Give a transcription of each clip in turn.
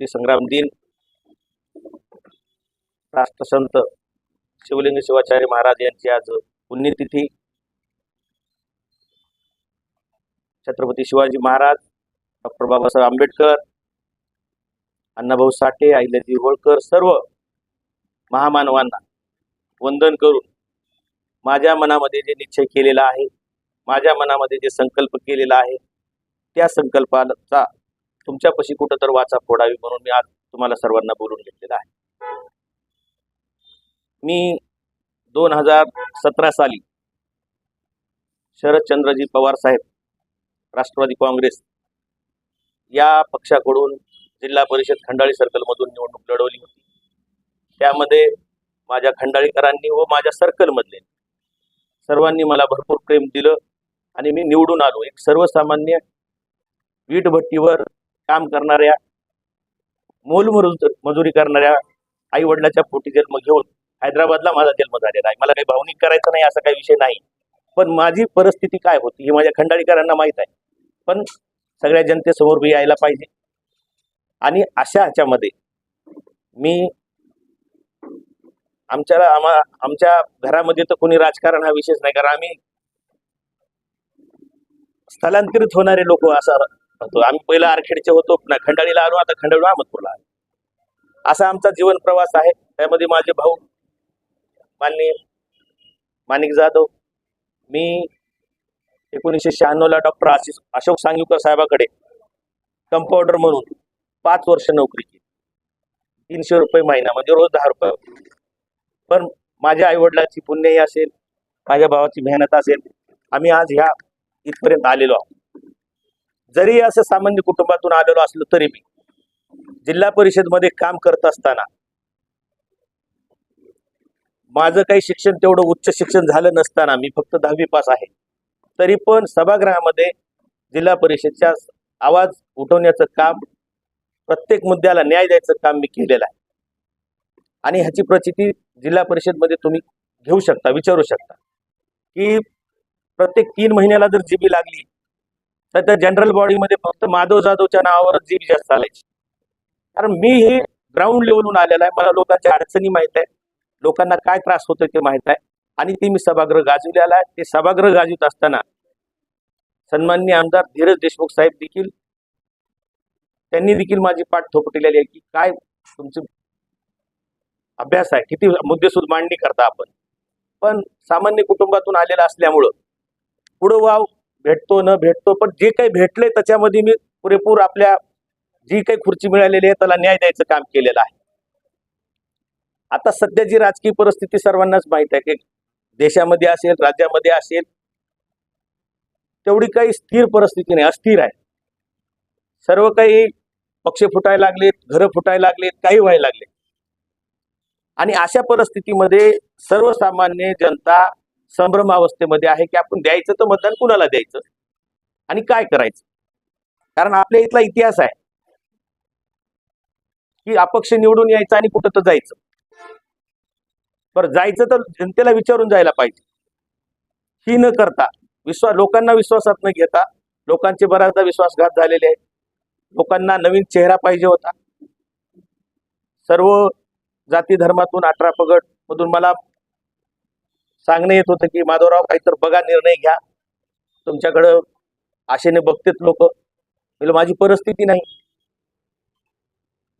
मुक्तीसंग्राम दिन. राष्ट्रसंत शिवलिंग शिवाचार्य महाराज यांची आज पुण्यतिथी. छत्रपती शिवाजी महाराज डॉक्टर बाबासाहेब आंबेडकर अण्णाभाऊ साठे अहिल्यादेवी होळकर सर्व महामानवांना वंदन करून माझ्या मनामध्ये जे निश्चय केलेला आहे माझ्या मनामध्ये जे संकल्प केलेला आहे त्या संकल्पाचा तुमच्यापाशी कुठं तर वाचा फोडावी म्हणून मी आज तुम्हाला सर्वांना बोलून घेतलेला आहे. मी दोन हजार सतरा साली शरदचंद्रजी पवार साहेब राष्ट्रवादी काँग्रेस या पक्षाकडून जिल्हा परिषद खंडाळी सर्कलमधून निवडणूक लढवली होती. त्यामध्ये माझ्या खंडाळीकरांनी व माझ्या सर्कलमधले सर्वांनी मला भरपूर प्रेम दिलं आणि मी निवडून आलो. एक सर्वसामान्य वीटभट्टीवर काम करणाऱ्या मोलमजूर मजुरी करणाऱ्या आई वडिलाच्या पोटी जन्म घेऊन हैदराबादला माझा जन्म झालेला आहे. मला काही भावनिक करायचं नाही असा काही विषय नाही. पण माझी परिस्थिती काय होती हे माझ्या खंडाळीकरांना माहीत आहे. पण सगळ्या जनतेसमोर मी यायला पाहिजे. आणि अशा ह्याच्यामध्ये मी आमच्या आम्हा आमच्या घरामध्ये तर कोणी राजकारण हा विषयच नाही कारण आम्ही स्थलांतरित होणारे लोक असं होतो. आम्ही पहिलं आरखेडचे होतो ना खंडाळीला आलो आता खंडाळी अहमदपूरला आलो. असा आमचा जीवन प्रवास आहे. त्यामध्ये माझे भाऊ माननीय माणिक जाधव मी एकोणीसशे शहाण्णवला डॉक्टर आशिष अशोक सांगीवकर साहेबाकडे कंपाऊंडर म्हणून पाच वर्ष नोकरी केली. तीनशे रुपये महिना म्हणजे रोज दहा रुपये पण माझ्या आईवडिलाची पुण्यही असेल माझ्या भावाची मेहनत असेल आम्ही आज ह्या इथपर्यंत आलेलो आहोत. जरी असं सामान्य कुटुंबातून आलेलो असलो तरी मी जिल्हा परिषदमध्ये काम करत असताना माझं काही शिक्षण तेवढं उच्च शिक्षण झालं नसताना मी फक्त दहावी पास आहे. तरी पण सभागृहामध्ये जिल्हा परिषदच्या आवाज उठवण्याचं काम प्रत्येक मुद्द्याला न्याय द्यायचं काम मी केलेलं आहे. आणि ह्याची प्रचिती जिल्हा परिषदमध्ये तुम्ही घेऊ शकता विचारू शकता. की प्रत्येक तीन महिन्याला जर जीबी लागली तर त्या जनरल बॉडीमध्ये फक्त माधव जाधवच्या नावावरच जीप जास्त चालायची. कारण मी हे ग्राउंड लेवलहून आलेला आहे. मला लोकांच्या अडचणी माहीत आहे. लोकांना काय त्रास होतो ते माहीत आहे. आणि ते मी सभागृह गाजवलेला आहे. ते सभागृह गाजवत असताना सन्मान्य आमदार धीरज देशमुख साहेब देखील त्यांनी देखील माझी पाठ थोपटलेली आहे की काय तुमचं अभ्यास आहे. किती मुद्देसूद मांडणी करता आपण. पण सामान्य कुटुंबातून आलेला असल्यामुळं पुढं वाव भेटतो न भेटतो पण जे काही भेटले त्याच्यामध्ये मी पुरेपूर आपल्या जी काही खुर्ची मिळालेली आहे त्याला न्याय द्यायचं काम केलेलं आहे. आता सध्या जी राजकीय परिस्थिती सर्वांनाच माहीत आहे की देशामध्ये असेल राज्यामध्ये असेल तेवढी काही स्थिर परिस्थिती नाही अस्थिर आहे. सर्व काही पक्ष फुटायला लागलेत घरं फुटायला लागलेत काही व्हायला लागले आणि अशा परिस्थितीमध्ये सर्वसामान्य जनता संभ्रम अवस्थेमध्ये आहे की आपण द्यायचं तर मतदान कुणाला द्यायचं? आणि काय करायचं? कारण आपल्या इथला इतिहास आहे. की अपक्ष निवडून यायचं आणि कुठं तर जायचं. बरं जायचं तर जनतेला विचारून जायला पाहिजे. ही न करता विश्वास लोकांना विश्वासात न घेता लोकांचे बऱ्याचदा विश्वासघात झालेले आहेत. लोकांना नवीन चेहरा पाहिजे होता. सर्व जाती धर्मातून अठरा पगड मधून मला सांगणं येत होतं की माधवराव काहीतरी बघा निर्णय घ्या. तुमच्याकडं आशेने बघतेत लोक. म्हणजे माझी परिस्थिती नाही.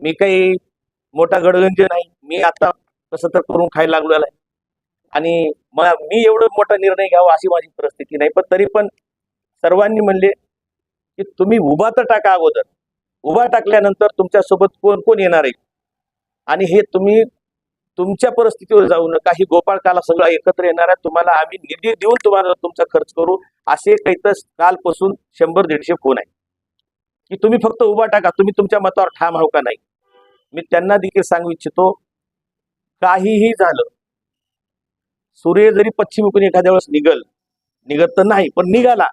मी काही मोठा गडगंज नाही. मी आता कसं तर करून खायला लागलेला आहे आणि मी एवढं मोठा निर्णय घ्यावा अशी माझी परिस्थिती नाही. पण तरी पण सर्वांनी म्हणले की तुम्ही उभा तर टाका अगोदर. उभा टाकल्यानंतर तुमच्यासोबत कोण कोण येणार आहे? आणि हे तुम्ही तुमच्या परिस्थितीवर जाऊ नका. ही गोपाळकाला सगळं एकत्र येणार आहे तुम्हाला आम्ही निधी देऊन तुम्हाला तुमचा खर्च करू. असे काही तर कालपासून शंभर दीडशे फोन आहे की तुम्ही फक्त उभा टाका. तुम्ही तुमच्या मतावर ठाम आहो का नाही? मी त्यांना देखील सांगू इच्छितो काहीही झालं सूर्य जरी पश्चिमेकडून एखाद्या वेळेस निघल निघत तर नाही पण निघाला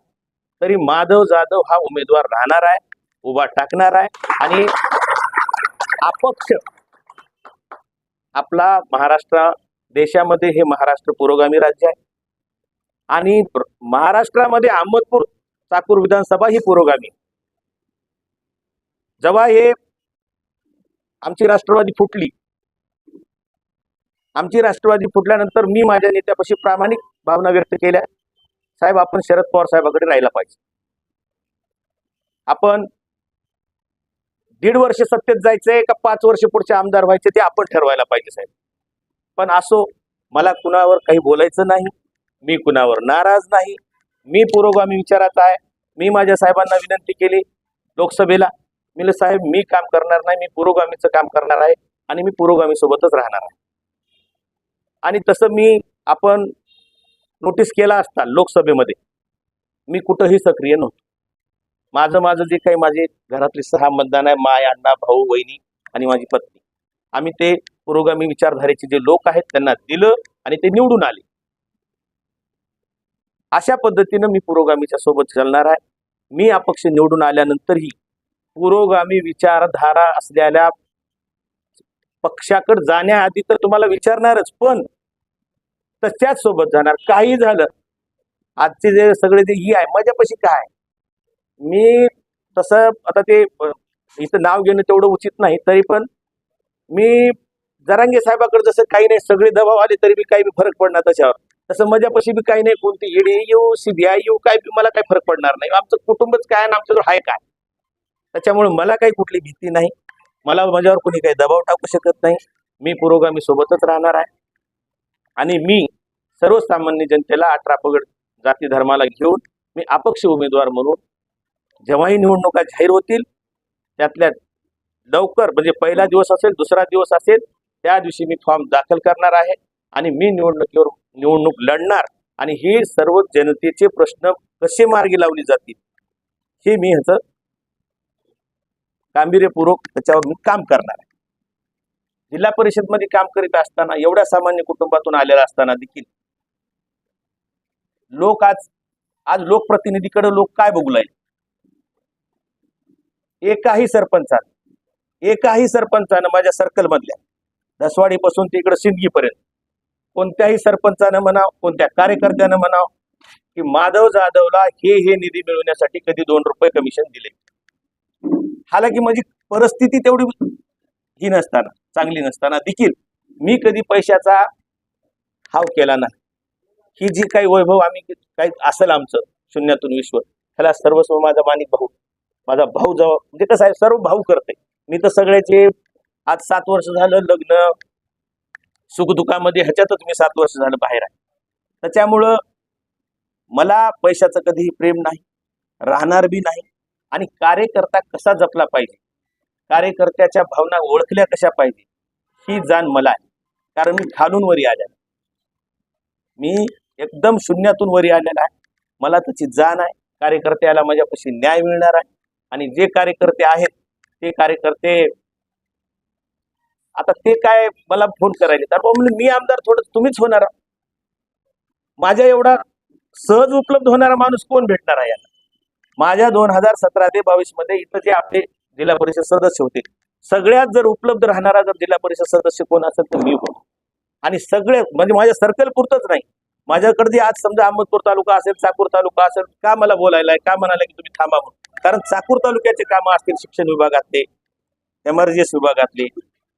तरी माधव जाधव हा उमेदवार राहणार आहे उभा टाकणार आहे आणि अपक्ष आपला महाराष्ट्र देशामध्ये हे महाराष्ट्र पुरोगामी राज्य आहे. आणि महाराष्ट्रामध्ये अहमदपूर चाकूर विधानसभा ही पुरोगामी. जेव्हा हे आमची राष्ट्रवादी फुटली आमची राष्ट्रवादी फुटल्यानंतर मी माझ्या नेत्यापाशी प्रामाणिक भावना व्यक्त केल्या साहेब आपण शरद पवार साहेबाकडे राहायला पाहिजे. आपण दीड वर्ष सत्तेत जायचंय का पाच वर्ष पुढचे आमदार व्हायचे ते आपण ठरवायला पाहिजे साहेब. पण असो मला कुणावर काही बोलायचं नाही मी कुणावर नाराज नाही मी पुरोगामी विचारात आहे मी माझ्या साहेबांना विनंती केली लोकसभेला मी साहेब मी काम करणार नाही मी पुरोगामीचं काम करणार आहे आणि मी पुरोगामी सोबतच राहणार आहे. आणि तसं मी आपण नोटीस केला असता लोकसभेमध्ये मी कुठंही सक्रिय नव्हतो. माझं माझं जे काही माझे घरातले सहा मतदान आहे माय अण्णा भाऊ वहिनी आणि माझी पत्नी. आम्ही ते पुरोगामी विचारधारेचे जे लोक आहेत त्यांना दिलं आणि ते निवडून आले. अशा पद्धतीनं मी पुरोगामीच्या सोबत चालणार आहे. मी अपक्ष निवडून आल्यानंतरही पुरोगामी विचारधारा असलेल्या पक्षाकडे जाण्याआधी तर तुम्हाला विचारणारच पण त्याच सोबत जाणार. काही झालं. आजचे जे सगळे जे ही आहे माझ्यापाशी काय आहे? मी तसं आता ते इथं नाव घेणं तेवढं उचित नाही तरी पण मी जरांगे साहेबाकडे जसं काही नाही सगळे दबाव आले तरी बी काही बी फरक पडणार त्याच्यावर. तसं माझ्यापाशी बी काही नाही कोणती ईडी येऊ सीबीआय येऊ काय बी मला काही फरक पडणार नाही. आमचं कुटुंबच काय आणि आमच्याजवळ आहे काय? त्याच्यामुळे मला काही कुठली भीती नाही. मला माझ्यावर कोणी काही दबाव टाकू शकत नाही. मी पुरोगामी सोबतच राहणार आहे. आणि मी सर्वसामान्य जनतेला अठरा पगड जाती धर्माला घेऊन मी अपक्ष उमेदवार म्हणून जेव्हाही निवडणुका जाहीर होतील त्यातल्या लवकर म्हणजे पहिला दिवस असेल दुसरा दिवस असेल त्या दिवशी मी फॉर्म दाखल करणार आहे आणि मी निवडणुकीवर निवडणूक लढणार आणि हे सर्व जनतेचे प्रश्न कसे मार्गी लावले जातील हे मी ह्याचं गांभीर्यपूर्वक त्याच्यावर मी काम करणार आहे. जिल्हा परिषदमध्ये काम करीत असताना एवढ्या सामान्य कुटुंबातून आलेला असताना देखील लोक आज आज लोकप्रतिनिधीकडे लोक काय बघू लागले? एकाही सरपंचानं एकाही सरपंचानं माझ्या सर्कल मधल्या दसवाडीपासून ते इकडं सिंदगीपर्यंत कोणत्याही सरपंचानं म्हणाव कोणत्या कार्यकर्त्यानं म्हणाव की माधव जाधवला हे हे निधी मिळवण्यासाठी कधी दोन रुपये कमिशन दिले हालाकी माझी परिस्थिती तेवढी ही नसताना चांगली नसताना देखील मी कधी पैशाचा हाव केला नाही. ही जी काही वैभव आम्ही काही असेल आमचं शून्यातून विश्व ह्याला सर्वस्व माझा मानिक भाऊ. माझा भाऊ जवळ म्हणजे कसं आहे सर्व भाऊ करते. मी तर सगळ्याचे आज सात वर्ष झालं लग्न सुखदुःखामध्ये ह्याच्यातच मी सात वर्ष झालं बाहेर आहे. त्याच्यामुळं मला पैशाचं कधीही प्रेम नाही राहणार बी नाही आणि कार्यकर्ता कसा जपला पाहिजे कार्यकर्त्याच्या भावना ओळखल्या कशा पाहिजे ही जाण मला आहे. कारण मी खालून वरी आलेला मी एकदम शून्यातून वरी आलेला आहे. मला त्याची जाण आहे. कार्यकर्त्याला माझ्यापाशी न्याय मिळणार आहे. आणि जे कार्यकर्ते आहेत ते कार्यकर्ते आता ते काय मला फोन करायचे तर म्हणलं मी आमदार थोडं तुम्हीच होणार. माझ्या एवढा सहज उपलब्ध होणारा माणूस कोण भेटणार आहे याला? माझ्या दोन हजार सतरा ते बावीसमध्ये इथं जे आपले जिल्हा परिषद सदस्य होते सगळ्यात जर उपलब्ध राहणारा जर जिल्हा परिषद सदस्य कोण असेल तर मी होतो आणि सगळे म्हणजे माझ्या सर्कल पुरतच नाही. माझ्याकडे आज समजा अहमदपूर तालुका असेल चाकूर तालुका असेल का मला बोलायला आहे? का म्हणाला की तुम्ही थांबा म्हणून? कारण चाकूर तालुक्याचे कामं असतील शिक्षण विभागातले एमर्जन्सी विभागातले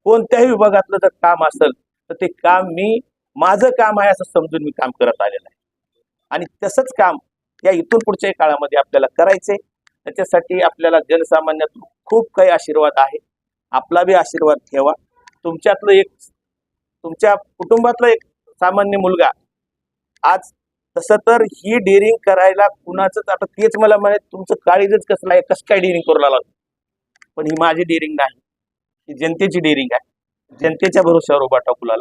कोणत्याही विभागातलं जर काम असेल तर ते काम मी माझं काम आहे असं समजून मी काम करत आलेलं आहे. आणि तसंच काम या इथून पुढच्या काळामध्ये आपल्याला करायचंय. त्याच्यासाठी आपल्याला जनसामान्यातून खूप काही आशीर्वाद आहे. आपला बी आशीर्वाद ठेवा. तुमच्यातलं एक तुमच्या कुटुंबातला एक सामान्य मुलगा आज तसं तर ही डेअरिंग करायला कुणाचंच आता तेच मला म्हणे तुमचं काळीजच कसं आहे कसं काय डेअरिंग करू लागला? पण ही माझी डेअरिंग नाही. ही जनतेची डेअरिंग आहे. जनतेच्या भरोश्यावर उभा टाकूला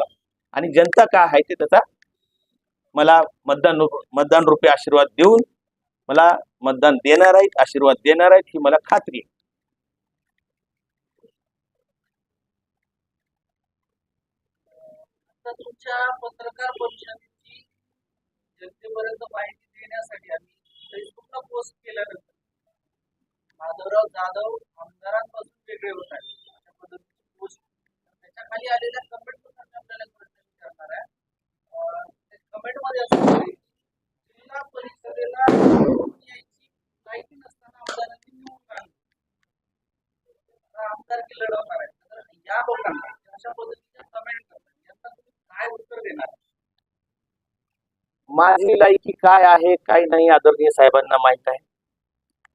आणि जनता काय आहे ते त्याचा मला मतदान मतदान रूपी आशीर्वाद देऊन मला मतदान देणार आहेत आशीर्वाद देणार आहेत ही मला खात्री आहे. तुमच्या पत्रकार परिषदेची जनतेपर्यंत माहिती देण्यासाठी आम्ही फेसबुकला पोस्ट केल्यानंतर माधवराव जाधव आमदारांपासून वेगळे होत आहेत. अशा पद्धतीची पोस्ट त्याच्याखाली आलेल्या कमेंट प्रसंगी आपल्याला प्रश्न विचारणार आहे. कमेंटमध्ये असं जिल्हा परिषदेला यायची माहिती नसताना आमदारांनी निवडून आणली आमदारकी लढवणार आहे तर या लोकांना अशा पद्धतीच्या कमेंट करतात. यांना तुम्ही काय उत्तर देणार? माझी लायकी काय आहे काय नाही आदरणीय साहेबांना माहीत आहे.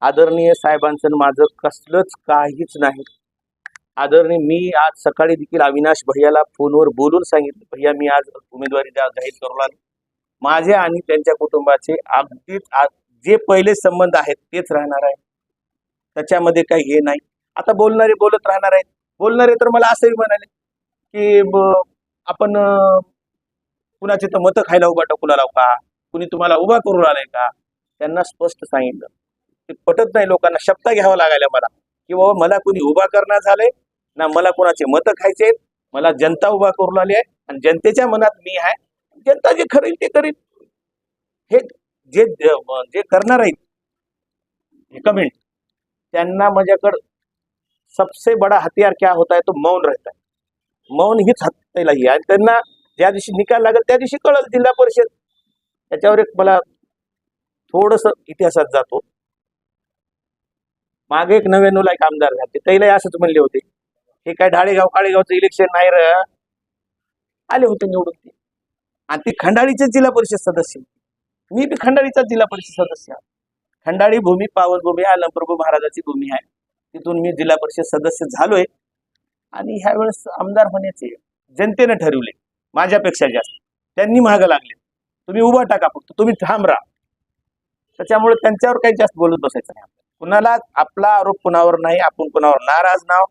आदरणीय साहेबांचं माझं कसलंच काहीच नाही. आदरणीय मी आज सकाळी देखील अविनाश भैयाला फोनवर बोलून सांगितलं भैया मी आज उमेदवारी द्या जाहीर करू लागलो. माझे आणि त्यांच्या कुटुंबाचे अगदीच जे पहिले संबंध आहेत तेच राहणार आहे त्याच्यामध्ये काही हे नाही. आता बोलणारे बोलत राहणार आहेत. बोलणारे तर मला असंही म्हणाले की आपण कुणाचे तर मतं खायला उभा टाकूला लाव का? कुणी तुम्हाला उभा करू आलाय का? त्यांना स्पष्ट सांगितलं. ते पटत नाही लोकांना शब्द घ्यावा लागायला मला. की बाबा मला कुणी उभा करणार झालंय ना मला कुणाचे मतं खायचे मला जनता उभा करून आली आहे आणि जनतेच्या मनात मी आहे जनता जे करेल ते करेल हे जे जे करणार आहेत हे कमेंट त्यांना माझ्याकडं सबसे बडा हथियार क्या होता है तो मौन रहता है. मौन हीच हत्याला ही आणि त्यांना ज्या दिवशी निकाल लागेल त्या दिवशी कळल जिल्हा परिषद. त्याच्यावर एक मला थोडस इतिहासात जातो. मागे एक नव्याण्णवला एक आमदार झाले. त्याला असंच म्हणले होते. हे काय ढाळेगाव काळेगावचं इलेक्शन नाही र. आले होते निवडून ते. आणि ती खंडाळीचे जिल्हा परिषद सदस्य. मी बी खंडाळीचा जिल्हा परिषद सदस्य खंडाळी भूमी पावस भूमी आलमप्रभू महाराजाची भूमी आहे. तिथून मी जिल्हा परिषद सदस्य झालोय. आणि ह्यावेळेस आमदार होण्याचे जनतेने ठरवले. माझ्यापेक्षा जास्त. त्यांनी महाग लागले. तुम्ही उभा टाका फक्त. तुम्ही ठाम राहा. त्याच्यामुळे त्यांच्यावर काही जास्त बोलत बसायचं नाही. कुणाला आपला आरोप कुणावर नाही आपण कुणावर नाराज नाव.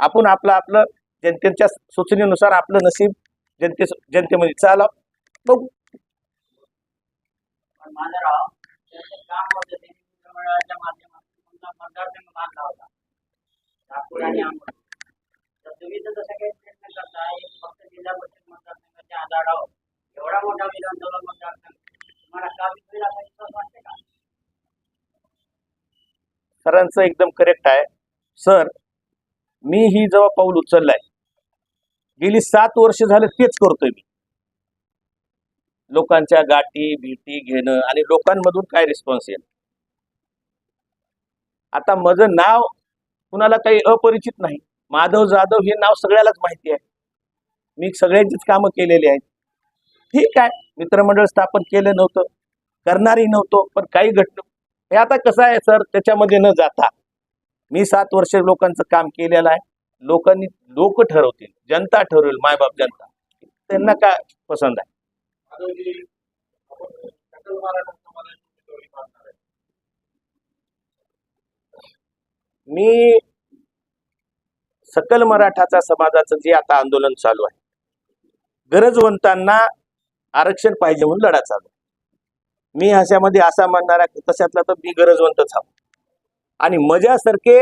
आपण आपलं आपलं जनतेच्या सूचनेनुसार आपलं नशीब जनते जनतेमध्ये चालाव. बघू. तुम्ही तर काही प्रयत्न फक्त जिल्हा परिषद एवढा मोठा तुम्हाला का असा विश्वास वाटते का? सरांचं एकदम करेक्ट आहे. सर मी ही जेव्हा पाऊल उचललाय गेली सात वर्ष झाले तेच करतोय मी. लोकांच्या गाठी भेटी घेणं आणि लोकांमधून काय रिस्पॉन्स येईल आता माझं नाव कुणाला काही अपरिचित नाही. माधव जाधव हे नाव सगळ्यालाच माहिती आहे. मी सगळ्यांचीच कामं केलेली आहेत. ठीक आहे. मित्रमंडळ स्थापन केलं नव्हतं. करणारही नव्हतो पण काही घटना हे आता कसं आहे सर? त्याच्यामध्ये न जाता मी सात वर्ष लोकांचं काम केलेलं आहे. लोकांनी लोक ठरवतील. जनता ठरवेल मायबाप जनता. त्यांना काय पसंत आहे? मी सकल मराठाचा समाजाचं जे आता आंदोलन चालू आहे गरजवंतांना आरक्षण पाहिजे म्हणून लढा चालू मी ह्याच्यामध्ये असा म्हणणारा तशातला तर मी गरजवंतच आहो आणि मजासारखे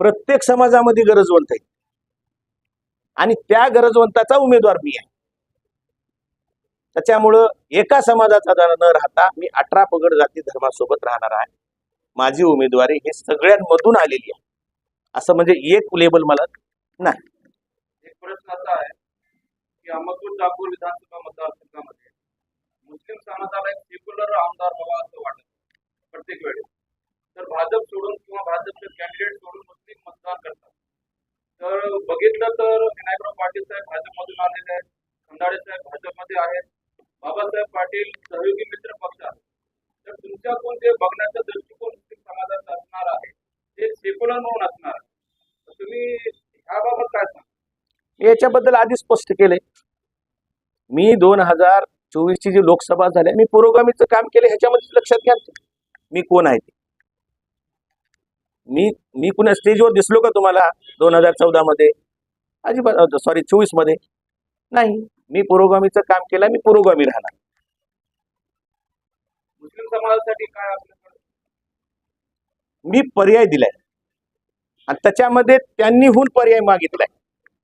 प्रत्येक समाजामध्ये गरजवंत आहे आणि त्या गरजवंताचा उमेदवार मी आहे. त्याच्यामुळं एका समाजाचा जर न राहता मी अठरा पगड जाती धर्मासोबत राहणार आहे. माझी उमेदवारी हे सगळ्यांमधून आलेली आहे. असं म्हणजे एक लेबल मला एक प्रश्न असा आहे की अहमदपूर नागपूर विधानसभा मतदारसंघामध्ये मुस्लिम समाजाला एक सेक्युलर आमदार हवा असं वाटत प्रत्येक वेळेस तर भाजप सोडून किंवा भाजपचे कॅन्डिडेट सोडून मुस्लिम मतदान करतात. तर बघितलं तर विनायकराव पाटील साहेब भाजपमधून आलेले आहेत खंडाळे साहेब भाजपमध्ये आहेत बाबासाहेब पाटील सहयोगी मित्र पक्ष आहे तर तुमच्याकडून जे बघण्याचा दृष्टिकोन मुस्लिम समाजाचा असणार आहे ते सेक्युलर म्हणून असणार आहे. तर तुम्ही ह्याबाबत काय सांगा याच्याबद्दल आधी स्पष्ट केले मी दोन हजार चोवीसची जी लोकसभा झाली मी पुरोगामीचं काम केलं ह्याच्यामध्ये लक्षात घ्या. मी कोण आहे ते? मी मी कुणा स्टेजवर दिसलो का तुम्हाला दोन हजार चौदा मध्ये अजिबात सॉरी चोवीसमध्ये नाही मी पुरोगामीचं काम केलं मी पुरोगामी राहणार. मुस्लिम समाजासाठी काय मी पर्याय दिलाय. आणि त्याच्यामध्ये त्यांनी होऊन पर्याय मागितलाय.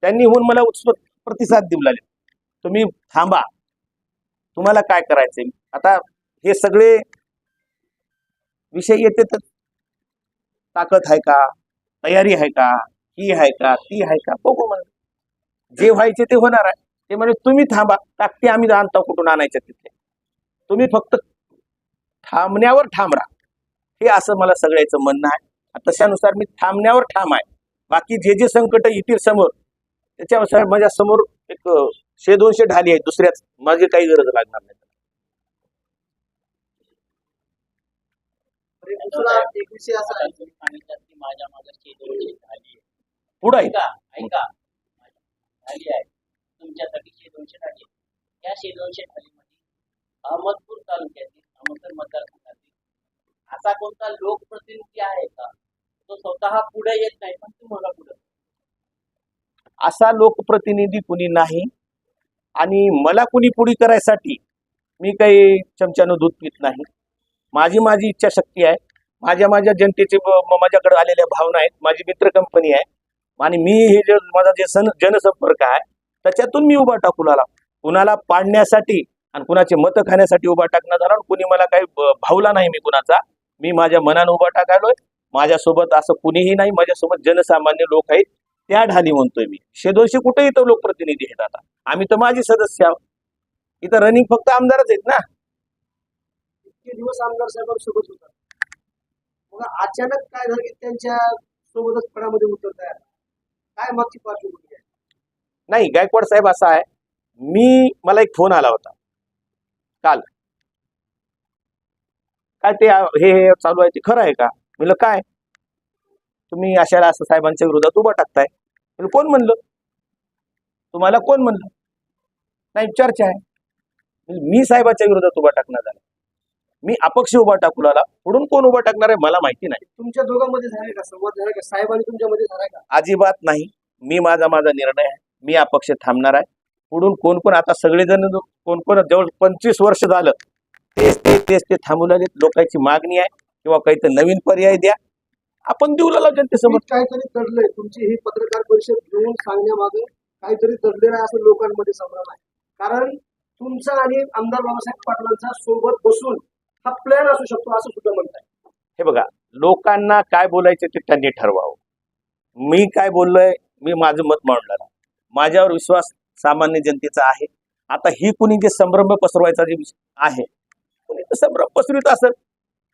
त्यांनी होऊन मला उत्स्फूर्त प्रतिसाद देऊ लागले. तुम्ही थांबा. तुम्हाला काय करायचंय? आता हे सगळे विषय येते तर ताकद आहे का? तयारी आहे का? ही आहे का? ती आहे का? बघू म्हणजे जे व्हायचे ते होणार आहे. ते म्हणजे तुम्ही थांबा. ताकदी आम्ही आणता कुठून आणायच्या तिथे. तुम्ही फक्त थांबण्यावर ठाम राहा हे असं मला सगळ्याचं म्हणणं आहे. तशानुसार मी थांबण्यावर ठाम आहे. बाकी जे जे संकट येतील समोर त्याच्यानुसार माझ्यासमोर एक शे दोनशे ढाली आहे दुसऱ्याच. मागे काही गरज लागणार नाही. पुढे तुमच्यासाठी शे दोनशे ढाली या शे दोनशे ढालीमध्ये अहमदपूर तालुक्यातील अहमदपूर मतदारसंघातील असा कोणता लोकप्रतिनिधी आहे का? तो स्वतः पुढे येत नाही पण तुम्हाला पुढे. असा लोकप्रतिनिधी कुणी नाही. आणि मला कुणी पुढी करायसाठी मी काही चमच्यानं दूध पित नाही. माझी माझी इच्छाशक्ती आहे. माझ्या माझ्या जनतेचे माझ्याकडे आलेल्या भावना आहेत. माझी मित्र कंपनी आहे. आणि मी हे जे माझा जे सन जनसंपर्क आहे त्याच्यातून मी उभा टाकून आला. कुणाला पाडण्यासाठी आणि कुणाचे मतं खाण्यासाठी उभा टाकण्यात झाला कुणी मला काही भावला नाही मी कुणाचा मी माझ्या मनानं उभा टाकायलोय. माझ्यासोबत असं कुणीही नाही. माझ्यासोबत जनसामान्य लोक आहेत. त्या ढाली म्हणतोय मी. शे दोनशे कुठे इथं लोकप्रतिनिधी आहेत आता? आम्ही तर माझे सदस्य आहोत. इथं रनिंग फक्त आमदारच आहेत ना? दिवस आमदार साहेबांसोबत होता मग अचानक काय झालं की त्यांच्या सोबतच फळामध्ये उतरत काय मागची पार्श्वभूमी नाही गायकवाड साहेब असा आहे. मी मला एक फोन आला होता. काल. काय ते हे हे चालू आहे ते खरं आहे का? म्हणलं काय? तुम्ही अशाला असं साहेबांच्या विरोधात उभा टाकताय. म्हणलं कोण म्हणलं? तुम्हाला कोण म्हणलं? नाही चर्चा आहे. म्हणलं, मी साहेबांच्या विरोधात उभा टाकण्यात आला. मी अपक्ष उभा टाकू आला. पुढून कोण उभा टाकणार आहे मला माहिती नाही. तुमच्या दोघांमध्ये झाले का? संवाद झाला का? साहेबांनी तुमच्यामध्ये झाला का? अजिबात नाही. मी माझा माझा निर्णय आहे. मी अपक्ष थांबणार आहे. पुढून कोण कोण? आता सगळेजण कोण कोण? जवळ पंचवीस वर्ष झालं. तेच ते तेच ते थांबू लागले लोकांची मागणी आहे. किंवा काहीतरी नवीन पर्याय द्या. आपण देऊ लागलो जनतेसमोर. काहीतरी दडलंय तुमची ही पत्रकार परिषद घेऊन सांगण्यामागे काहीतरी दडलेलं आहे असं लोकांमध्ये संभ्रम आहे. कारण तुमचा आणि आमदार बाबासाहेब पाटलांचा सोबत बसून हा प्लॅन असू शकतो असं सुद्धा म्हणताय हे बघा लोकांना काय बोलायचे ते त्यांनी ठरवावं. मी काय बोललोय मी माझं मत मांडणार आहे. माझ्यावर विश्वास सामान्य जनतेचा आहे. आता ही कुणी जे संभ्रम पसरवायचा जे आहे कुणी तर संभ्रम पसरवित असेल.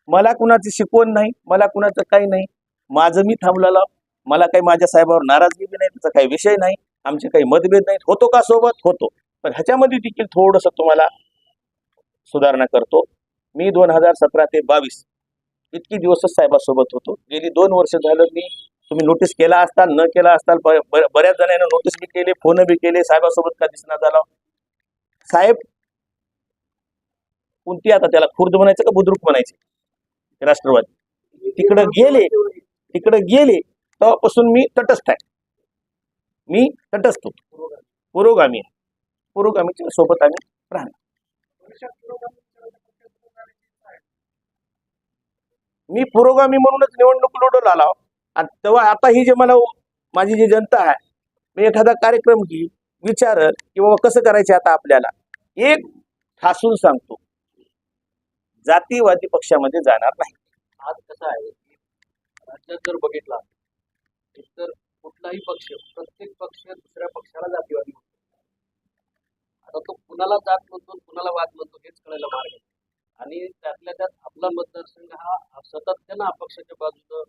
मला कुणाची शिकवण नाही मला कुणाचं काही नाही. माझं मी थांबलेला. मला काही माझ्या साहेबावर नाराजगी बी नाही त्याचा काही विषय नाही आमचे काही मतभेद नाहीत. होतो का सोबत? होतो. पण ह्याच्यामध्ये देखील थोडंसं तुम्हाला सुधारणा करतो. मी दोन हजार सतरा ते बावीस इतकी दिवसच साहेबासोबत होतो. गेली दोन वर्ष झालं मी तुम्ही नोटीस केला असताल न केला असताल बऱ्याच जणांना नोटीस बी केले फोन बी केले साहेबासोबत का दिसना झाला? साहेब कोणती आता त्याला खुर्द म्हणायचं का बुद्रुक म्हणायचे? राष्ट्रवादी. तिकडं गेले. तिकडे गेले तेव्हापासून मी तटस्थ आहे. मी तटस्थ होतो. पुरोगामी आहे. पुरोगामीच्या सोबत आम्ही राहणार. मी पुरोगामी म्हणूनच निवडणूक लढवला आला. आणि तेव्हा आता ही जे मला माझी जी जनता आहे मी एखादा कार्यक्रम घे विचारल की बाबा कसं करायचे आता आपल्याला? एक ठासून सांगतो. जातीवादी पक्षामध्ये जाणार नाही. आज कसं आहे? की जर बघितला तर कुठलाही पक्ष प्रत्येक पक्ष दुसऱ्या पक्षाला जातीवादी म्हणतो आता तो कुणाला जात म्हणतो आणि कुणाला वाद म्हणतो हेच कळायला मार्ग आहे. आणि त्यातल्या त्यात आपला मतदारसंघ हा सातत्यानं अपक्षाच्या बाजूनं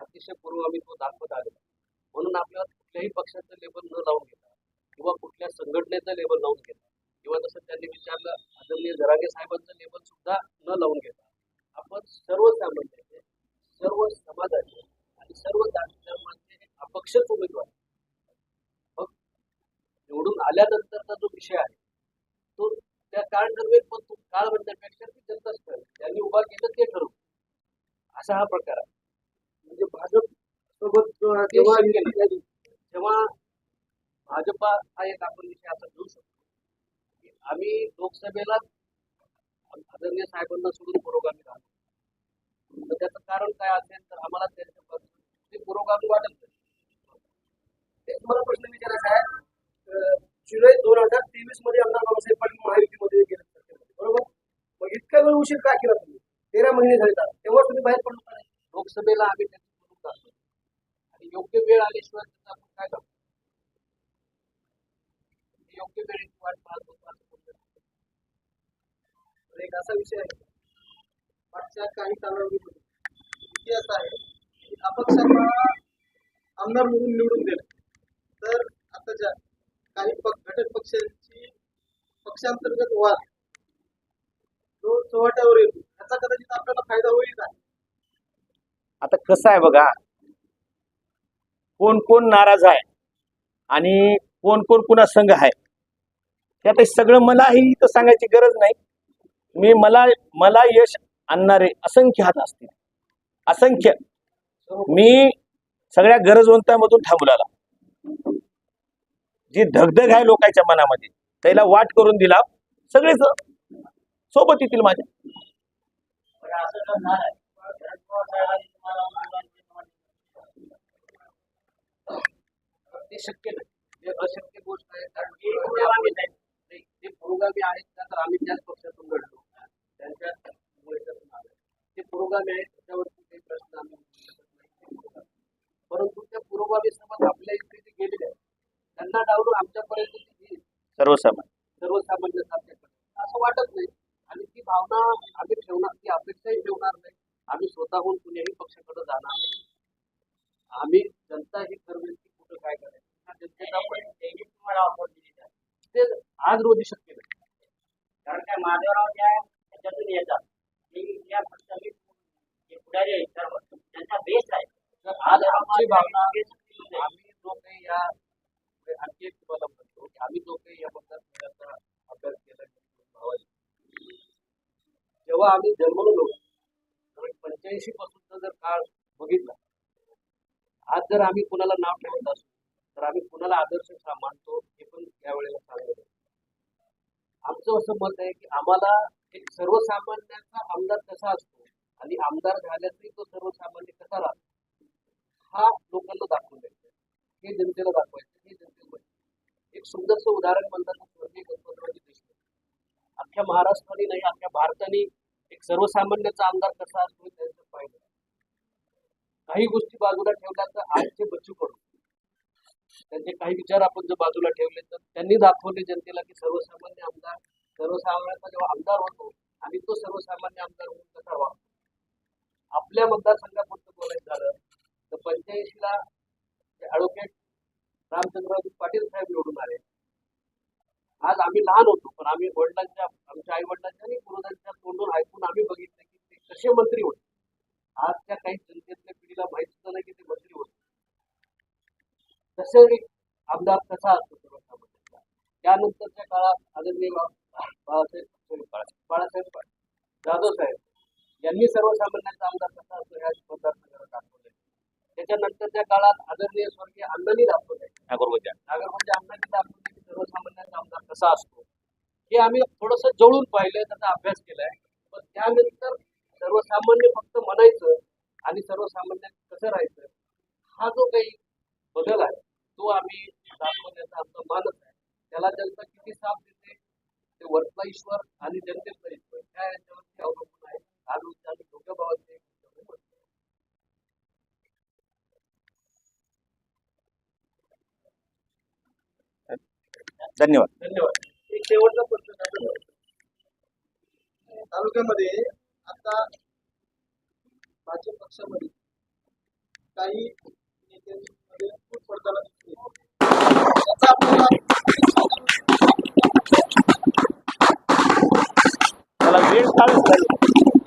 अतिशय पूर्वामी तो दाखवत आलेला म्हणून आपल्याला कुठल्याही पक्षाचं लेबल न लावून घेता किंवा कुठल्या संघटनेचं लेबल लावून घेता किंवा जसं त्यांनी विचारलं आदरणीय जरागे साहेबांचं लेबल सुद्धा न लावून घेता आपण सर्वसामान्याचे सर्व समाजाचे आणि सर्व जाती धर्माचे अपक्षच उमेदवार. मग निवडून आल्यानंतरचा जो विषय आहे तो त्या काळ ठरवेल पण तो काळ म्हणण्यापेक्षा ती जनताच ठरवेल त्यांनी उभा केलं ते ठरवू असा हा प्रकार आहे. म्हणजे भाजप सोबत जेव्हा जेव्हा भाजपा हा एक आपण विषय असा घेऊ शकतो. की आम्ही लोकसभेला आदरणीय साहेबांना सोडून पुरोगामी राहतो. तर त्याचं कारण काय असेल तर आम्हाला त्यांच्या ते पुरोगामी वाटत नाही. तुम्हाला प्रश्न विचारायचा आहे जुलै दोन हजार तेवीसमध्ये आमदार बाबासाहेब पाटील महायुतीमध्ये गेले बरोबर? मग इतका वेळ उशीर का केला तुम्ही? तेरा महिने झाले तेव्हा तुम्ही बाहेर पडलो का नाही? लोकसभेला आम्ही त्यांचं करून टाकतो आणि योग्य वेळ आल्याशिवाय त्याचं आपण काय करतो योग्य वेळेची वाट पाहत होतो एक असा विषय आहे. मागच्या काही कालावधीमध्ये. विषय आहे की अपक्षांना आमदार म्हणून निवडून देणं. तर आता ज्या काही घटक पक्षांची पक्षांतर्गत वाद जो चव्हाट्यावर येतो. त्याचा कदाचित आपल्याला फायदा होईल का? आता कसं आहे बघा कोण कोण नाराज आहे आणि कोण कोण पुन्हा संघ आहे त्यात हे सगळं मलाही इथं सांगायची गरज नाही. मी मला मला यश आणणारे असंख्य हात असतील. असंख्य. मी सगळ्या गरजवंतामधून थांबवला जी धगधग आहे लोकांच्या मनामध्ये त्याला वाट करून दिला सगळेच सोबत येतील माझ्या. शक्य नाही. अशक्य गोष्ट आहे कारण की पुरोगामी आहेत आम्ही त्याच पक्षातून घडलो त्यांच्या ते पुरोगामी आहेत त्याच्यावरती काही प्रश्न आम्ही विचारू शकत नाही. परंतु त्या पुरोगामी समाज आपल्या इथे जे गेलेले आहेत त्यांना डावलून आमच्यापर्यंत ती येईल सर्वसामान्य. सर्वसामान्य असं वाटत नाही. आणि ती भावना आम्ही ठेवणार ती अपेक्षाही ठेवणार नाही. आम्ही स्वतःहून कुठल्याही पक्षाकडे जाणार नाही. आम्ही जनता ही ठरवेल की कुठं काय करायचं? हा आहे. ते आज रोजी शक्य नाही कारण काय माधवराव ज्या त्याच्यातून येतात ते या पक्षाचे जे पुढारी आहेत सर्व त्यांचा बेस आहे तर आज आमची भावना आम्ही जो काही या आणखी एक तुम्हाला म्हणतो की आम्ही जो काही या मतदारसंघाचा अभ्यास केला भावाची जेव्हा आम्ही जन्मलो पंच्याऐंशी पासूनचा जर काळ बघितला. आज जर आम्ही कुणाला नाव ठेवत असू तर आम्ही कुणाला आदर्श मानतो हे पण यावेळेला सांगतो आमचं असं मत आहे की आम्हाला एक सर्वसामान्याचा आमदार कसा असतो आणि आमदार झाल्यातही तो सर्वसामान्य कसा राहतो हा लोकांना दाखवून द्यायचं हे जनतेला दाखवायचं हे जनतेला एक सुंदरसं उदाहरण म्हणतात स्वर्गीय गणपतरावजी देशमुख. अख्ख्या महाराष्ट्राने नाही अख्ख्या भारताने एक सर्वसामान्याचा आमदार कसा असतो त्यांचं पाहिलं. काही गोष्टी बाजूला ठेवल्या तर आजचे बच्चू कडू त्यांचे काही विचार आपण जर बाजूला ठेवले तर त्यांनी दाखवले जनतेला की सर्वसामान्य आमदार सर्वसामान्याचा जेव्हा आमदार होतो आणि तो सर्वसामान्य आमदार म्हणून कसा वागतो आपल्या मतदारसंघापुरतं बोलायचं झालं तर पंच्याऐंशीला ॲडव्होकेट रामचंद्रराव पाटील साहेब निवडून आले. आज आम्ही लहान होतो पण आम्ही वडिलांच्या आमच्या आई वडिलांच्या आणि पूर्वजांच्या तोंडून ऐकून आम्ही बघितलं की ते कसे मंत्री होते. आजच्या काही जनतेतल्या पिढीला माहीत सुद्धा नाही की ते मंत्री होते तसे एक आमदार कसा असतो सर्वसामान्यांचा त्यानंतरच्या काळात आदरणीय बाळासाहेब बाळासाहेब जाधव साहेब यांनी सर्वसामान्यांचा आमदार कसा असतो ह्या मतदारसंघाला दाखवले त्याच्यानंतरच्या काळात आदरणीय स्वर्गीय अण्णांनी दाखवले नागोरगोजा नागरगोंच्या अण्णांनी दाखवले की सर्वसामान्यांचा आमदार कसा असतो. हे आम्ही थोडस जवळून पाहिलंय त्याचा अभ्यास केलाय. पण त्यानंतर सर्वसामान्य फक्त म्हणायचं आणि सर्वसामान्य कसं राहायचं हा जो काही बदल आहे तो आम्ही दाखवण्याचा आमचा मानस आहे. त्याला जनता किती साथ देते ते वरचा ईश्वर आणि जनतेचा ईश्वर. ह्या याच्यावरती अवलंबून आहे. आज आम्ही भावांचे धन्यवाद. धन्यवाद. एक शेवटचा प्रश्न आहे. तालुक्यामध्ये आता भाजप पक्षामध्ये काही नेत्यांमध्ये खूप पडताना दिसते त्याचा आपल्याला मला वेळ काढच झाली